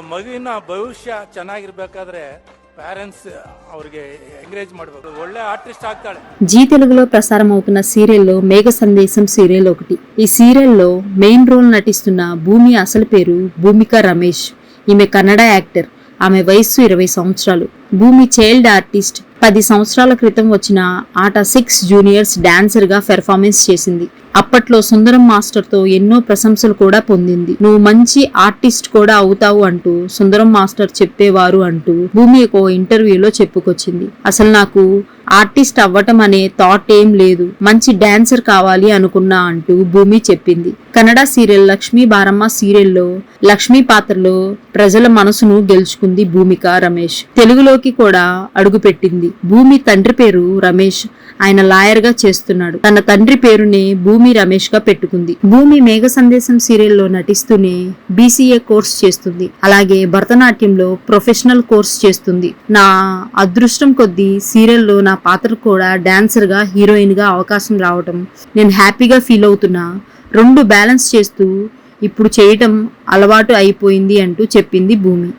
ಮಗುವಿನ ಭವಿಷ್ಯ ಚೆನ್ನಾಗಿರ್ಬೇಕಾದ್ರೆ ಪ್ಯಾರೆಂಟ್ಸ್ ಅವ್ರಿಗೆ ಎಂಕರೇಜ್ ಮಾಡಬೇಕು ಒಳ್ಳೆ ಆರ್ಟಿಸ್ಟ್ ಆಗ್ತಾಳೆ జీ తెలుగులో ప్రసారం అవుతున్న సీరియల్లో మేఘ సందేశం సీరియల్ ఒకటి ఈ సీరియల్లో మెయిన్ రోల్ నటిస్తున్న భూమి అసలు పేరు భూమిక రమేష్ ఈమె కన్నడ యాక్టర్ ఆమె వయస్సు ఇరవై సంవత్సరాలు భూమి చైల్డ్ ఆర్టిస్ట్ పది సంవత్సరాల క్రితం వచ్చిన ఆట సిక్స్ జూనియర్స్ డాన్సర్ గా పెర్ఫార్మెన్స్ చేసింది అప్పట్లో సుందరం మాస్టర్తో ఎన్నో ప్రశంసలు కూడా పొందింది. నువ్వు మంచి ఆర్టిస్ట్ కూడా అవుతావు అంటూ సుందరం మాస్టర్ చెప్పేవారు అంటూ భూమి ఒక ఇంటర్వ్యూలో చెప్పుకొచ్చింది. అసలు నాకు ఆర్టిస్ట్ అవ్వటం అనే థాట్ ఏం లేదు. మంచి డాన్సర్ కావాలి అనుకున్నా అంటూ భూమి చెప్పింది. కన్నడ సీరియల్ లక్ష్మీ బారమ్మ సీరియల్లో లక్ష్మీ పాత్రలో ప్రజల మనసును గెలుచుకుంది భూమిక రమేష్. తెలుగులోకి కూడా అడుగుపెట్టింది. భూమి తండ్రి పేరు రమేష్. ఆయన లాయర్గా చేస్తున్నాడు. తన తండ్రి పేరునే భూమి రమేష్గా పెట్టుకుంది. భూమి మేఘ సందేశం సీరియల్లో నటిస్తూనే బీసీఏ కోర్స్ చేస్తుంది. అలాగే భరతనాట్యంలో ప్రొఫెషనల్ కోర్స్ చేస్తుంది. నా అదృష్టం కొద్దీ సీరియల్లో నా పాత్ర కూడా డాన్సర్గా హీరోయిన్గా అవకాశం రావటం నేను హ్యాపీగా ఫీల్ అవుతున్నా. రెండు బ్యాలెన్స్ చేస్తూ ఇప్పుడు చేయటం అలవాటు అయిపోయింది అంటూ చెప్పింది భూమి.